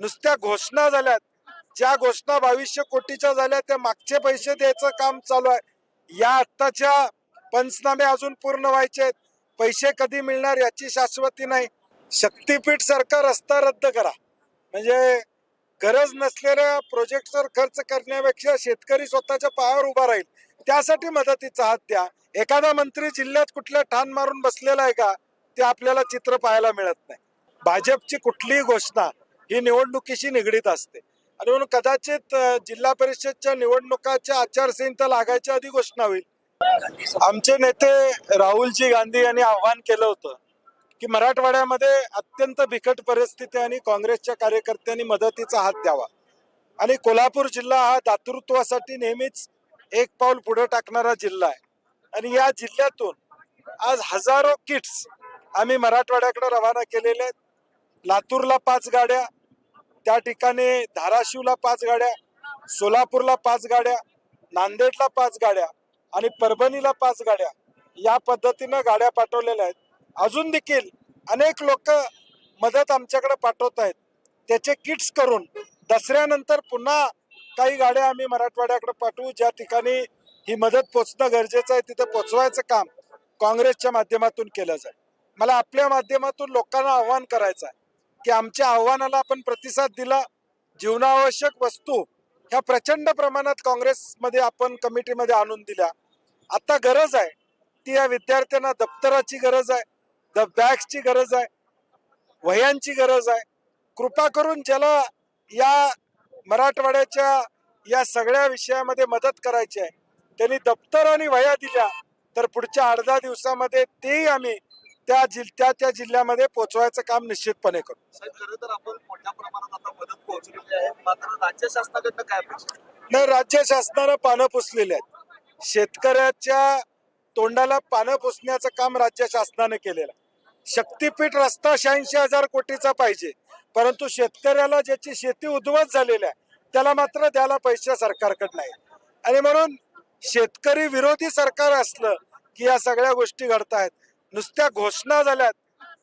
नुसत्या घोषणा झाल्यात. ज्या घोषणा बावीसशे कोटीच्या झाल्या त्या मागचे पैसे द्यायचं काम चालू आहे. या आत्ताच्या पंचनामे अजून पूर्ण व्हायचे आहेत. पैसे कधी मिळणार याची शाश्वती नाही. शक्तीपीठ सरकार रस्ता रद्द करा. म्हणजे गरज नसलेल्या प्रोजेक्टवर खर्च करण्यापेक्षा शेतकरी स्वतःच्या पायावर उभा राहील. त्यासाठी मदतीचा हात द्या. एखादा मंत्री जिल्ह्यात कुठल्या ठाण मारून बसलेला आहे का ते आपल्याला चित्र पाहायला मिळत नाही. भाजपची कुठलीही घोषणा ही निवडणुकीशी निगडीत असते? आणि म्हणून कदाचित जिल्हा परिषदच्या निवडणुकाच्या आचारसंहिता लागायच्या आधी घोषणा होईल. आमचे नेते राहुलजी गांधी यांनी आव्हान केलं होतं की मराठवाड्यामध्ये अत्यंत बिकट परिस्थिती आणि काँग्रेसच्या कार्यकर्त्यांनी मदतीचा हात द्यावा. आणि कोल्हापूर जिल्हा हा दातृत्वासाठी नेहमीच एक पाऊल पुढे टाकणारा जिल्हा आहे. आणि या जिल्ह्यातून आज हजारो किट्स आम्ही मराठवाड्याकडे रवाना केलेले आहेत. लातूरला पाच गाड्या त्या ठिकाणी धाराशिवला पाच गाड्या सोलापूरला पाच गाड्या नांदेडला पाच गाड्या आणि परभणीला पाच गाड्या या पद्धतीनं गाड्या पाठवलेल्या आहेत. अजून देखील अनेक लोक मदत आमच्याकडे पाठवत आहेत. त्याचे किट्स करून दसऱ्यानंतर पुन्हा काही गाड्या आम्ही मराठवाड्याकडे पाठवू. ज्या ठिकाणी ही मदत पोचणं गरजेचं आहे तिथं पोचवायचं काम काँग्रेसच्या माध्यमातून केलं जाईल. मला आपल्या माध्यमातून लोकांना आव्हान करायचं आहे. की आमच्या आव्हानाला आपण प्रतिसाद दिला. जीवनावश्यक वस्तू ह्या प्रचंड प्रमाणात काँग्रेसमध्ये आपण कमिटीमध्ये आणून दिल्या. आता गरज आहे. ती या विद्यार्थ्यांना दप्तराची गरज आहे. द बॅग्सची गरज आहे. वह्यांची गरज आहे. कृपा करून ज्याला या मराठवाड्याच्या या सगळ्या विषयामध्ये मदत करायची आहे. त्यांनी दप्तर आणि वह्या दिल्या. तर पुढच्या अर्धा दिवसामध्ये तेही आम्ही त्या जिल त्या त्या जिल्ह्यामध्ये पोचवायचं काम निश्चितपणे करू. साहेब खरं तर आपण मोठ्या प्रमाणात आता मदत पोहोचलेली आहे. मात्र राज्य शासनाकडनं काय अपेक्षा नाही राज्य शासनानं पानं पुसलेली आहेत. शेतकऱ्याच्या तोंडाला पानं पुसण्याचं काम राज्य शासनानं केलेलं. शक्तीपीठ रस्ता शहाऐंशी हजार कोटीचा पाहिजे. परंतु शेतकऱ्याला ज्याची शेती उद्ध्वस्त झालेली आहे त्याला मात्र द्यायला पैसे सरकारकडे नाही. आणि म्हणून शेतकरी विरोधी सरकार असलं की या सगळ्या गोष्टी घडतायत. नुसत्या घोषणा झाल्यात.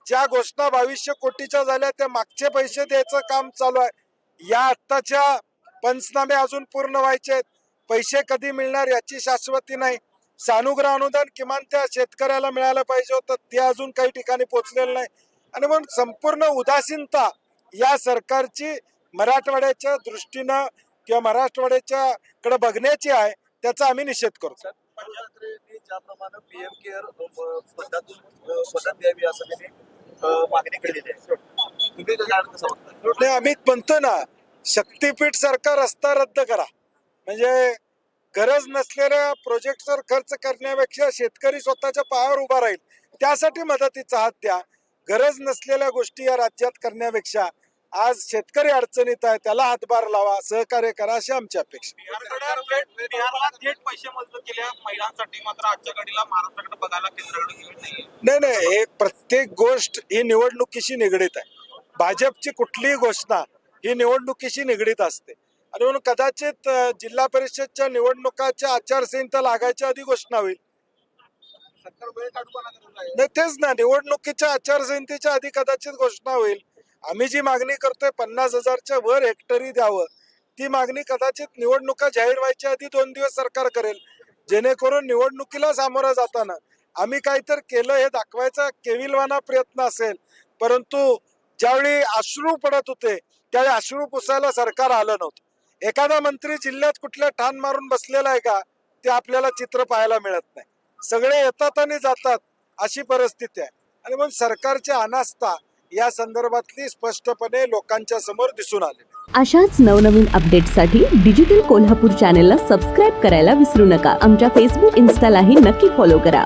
ज्या घोषणा बावीसशे कोटीच्या झाल्या त्या मागचे पैसे द्यायचं काम चालू आहे. या आत्ताच्या पंचनामे अजून पूर्ण व्हायचे आहेत. पैसे कधी मिळणार याची शाश्वती नाही. सानुग्रह अनुदान किमान त्या शेतकऱ्याला मिळालं पाहिजे होतं ते अजून काही ठिकाणी पोचलेलं नाही. आणि म्हणून संपूर्ण उदासीनता या सरकारची मराठवाड्याच्या दृष्टीनं किंवा मराठवाड्याच्या कडे बघण्याची आहे त्याचा आम्ही निषेध करतो. ज्याप्रमाणे पीएम केअर पद्धत पद्धत द्यावी असं त्यांनी मागणी केलेली आहे. तुम्ही त्याच्याकडे कसं बघताय नाही आम्ही म्हणतो ना शक्तीपीठ सारखा रस्ता रद्द करा. म्हणजे गरज नसलेल्या प्रोजेक्टवर खर्च करण्यापेक्षा शेतकरी स्वतःच्या पायावर उभा राहील. त्यासाठी मदतीचा हात द्या. गरज नसलेल्या गोष्टी या राज्यात करण्यापेक्षा आज शेतकरी अडचणीत आहे त्याला हातभार लावा सहकार्य करा अशी आमची अपेक्षा बिहारकडे थेट- बिहारला थेट पैसे मंजूर केले महिलांसाठी मात्र आजच्या घडीला महाराष्ट्राकडे बघायला केंद्राकडे गेले नाहीये नाही नाही हे प्रत्येक गोष्ट ही निवडणुकीशी निगडीत आहे. भाजपची कुठलीही घोषणा ही निवडणुकीशी निगडीत असते. आणि म्हणून कदाचित अं, जिल्हा परिषदच्या निवडणुकाच्या आचारसंहिता लागायच्या आधी घोषणा होईल. सरकार वेळ नाही तेच ना निवडणुकीच्या आचारसंहितेच्या आधी कदाचित घोषणा होईल. आम्ही जी मागणी करतोय पन्नास हजारच्या वर हेक्टरी द्यावं ती मागणी कदाचित निवडणुका जाहीर व्हायच्या आधी दोन दिवस सरकार करेल. जेणेकरून निवडणुकीला सामोरं जाताना आम्ही काहीतरी केलं हे दाखवायचा केविलवाना प्रयत्न असेल. परंतु ज्यावेळी अश्रू पडत होते त्यावेळी अश्रू पुसायला सरकार आलं नव्हतं. एखादा मंत्री जिल्ह्यात कुठल्या ठाण मारून बसलेला आहे का ते आपल्याला चित्र पाहायला मिळत नाही. सगळे येतात आणि जातात अशी परिस्थिती आहे. आणि मग सरकारची अनास्था या संदर्भातली स्पष्टपणे लोकांच्या समोर दिसून आले. अशाच नवनवीन अपडेटसाठी डिजिटल कोल्हापूर चॅनेलला सबस्क्राईब करायला विसरू नका. आमच्या फेसबुक इन्स्टालाही नक्की फॉलो करा.